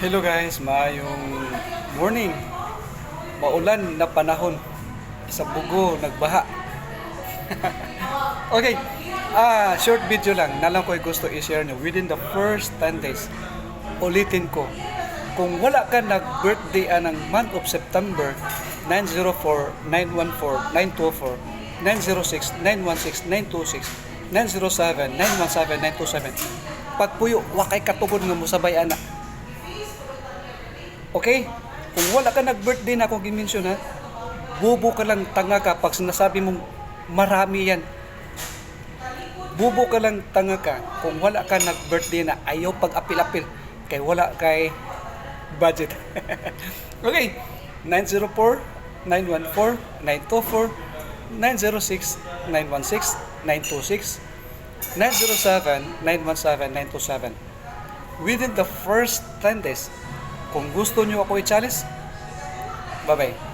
Hello guys, maayong morning. Maulan na panahon. Sa bugo, nagbaha. okay, ah short video lang. Nalang ko gusto i-share nyo. Within the first 10 days, ulitin ko. Kung wala ka nag-birthday ah, ng month of September, 904-914-924, 906-916-926, 907-917-927. Pagpuyo, wakay katugod nga mo sabay anak. Okay? Kung wala ka nag-birthday na akong gimension ha, bubo ka lang tanga ka pag sinasabi mong marami yan. Bubo ka lang tanga ka kung wala ka nag-birthday na ayaw pag-apil-apil kay wala kay budget. okay. 904 914 924 906 916 926 907 917 927 within the first 10 days kung gusto nyo ako i-challenge, bye-bye.